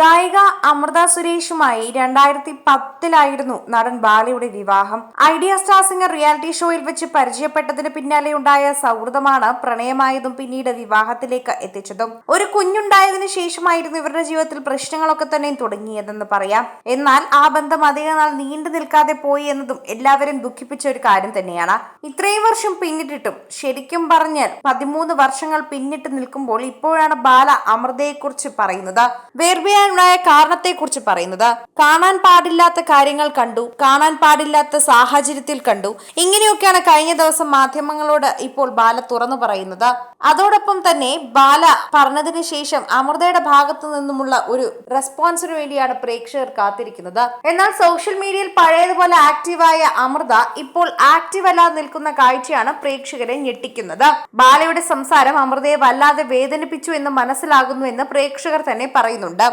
ഗായിക അമൃത സുരേഷുമായി രണ്ടായിരത്തി പത്തിലായിരുന്നു നടൻ ബാലയുടെ വിവാഹം. ഐഡിയ സ്റ്റാർ സിംഗർ റിയാലിറ്റി ഷോയിൽ വെച്ച് പരിചയപ്പെട്ടതിന് പിന്നാലെ ഉണ്ടായ സൗഹൃദമാണ് പ്രണയമായതും പിന്നീട് വിവാഹത്തിലേക്ക് എത്തിച്ചതും. ഒരു കുഞ്ഞുണ്ടായതിനു ശേഷമായിരുന്നു ഇവരുടെ ജീവിതത്തിൽ പ്രശ്നങ്ങളൊക്കെ തന്നെ തുടങ്ങിയതെന്ന് പറയാം. എന്നാൽ ആ ബന്ധം അധികനാൾ നീണ്ടു നിൽക്കാതെ പോയി എന്നതും എല്ലാവരും ദുഃഖിപ്പിച്ച ഒരു കാര്യം തന്നെയാണ്. ഇത്രയും വർഷം പിന്നിട്ടിട്ടും ശരിക്കും പറഞ്ഞാൽ പതിമൂന്ന് വർഷങ്ങൾ പിന്നിട്ട് നിൽക്കുമ്പോൾ ഇപ്പോഴാണ് ബാല അമൃതയെക്കുറിച്ച് പറയുന്നത്. വേർപിരിയാനുണ്ടായ കാരണത്തെക്കുറിച്ച് പറയുന്നത് കാണാൻ പാടില്ലാത്ത കാര്യങ്ങൾ കണ്ടു കാണാൻ പാടില്ലാത്ത സാഹചര്യത്തിൽ കണ്ടു. ഇങ്ങനെയൊക്കെയാണ് കഴിഞ്ഞ ദിവസം മാധ്യമങ്ങളോട് ഇപ്പോൾ ബാല തുറന്നു പറയുന്നത്. അതോടൊപ്പം തന്നെ ബാല പറഞ്ഞതിന് ശേഷം അമൃതയുടെ ഭാഗത്തു നിന്നുമുള്ള ഒരു റെസ്പോൺസിന് വേണ്ടിയാണ് പ്രേക്ഷകർ കാത്തിരിക്കുന്നത്. എന്നാൽ സോഷ്യൽ മീഡിയയിൽ പഴയതുപോലെ ആക്റ്റീവായ അമൃത ഇപ്പോൾ ആക്റ്റീവ് അല്ലാതെ നിൽക്കുന്ന കാഴ്ചയാണ് പ്രേക്ഷകരെ ഞെട്ടിക്കുന്നത്. ബാലയുടെ സംസാരം അമൃതയെ വല്ലാതെ വേദനിപ്പിച്ചു എന്ന് മനസ്സിലാകുന്നു എന്ന് പ്രേക്ഷകർ തന്നെ പറയുന്നുണ്ട്.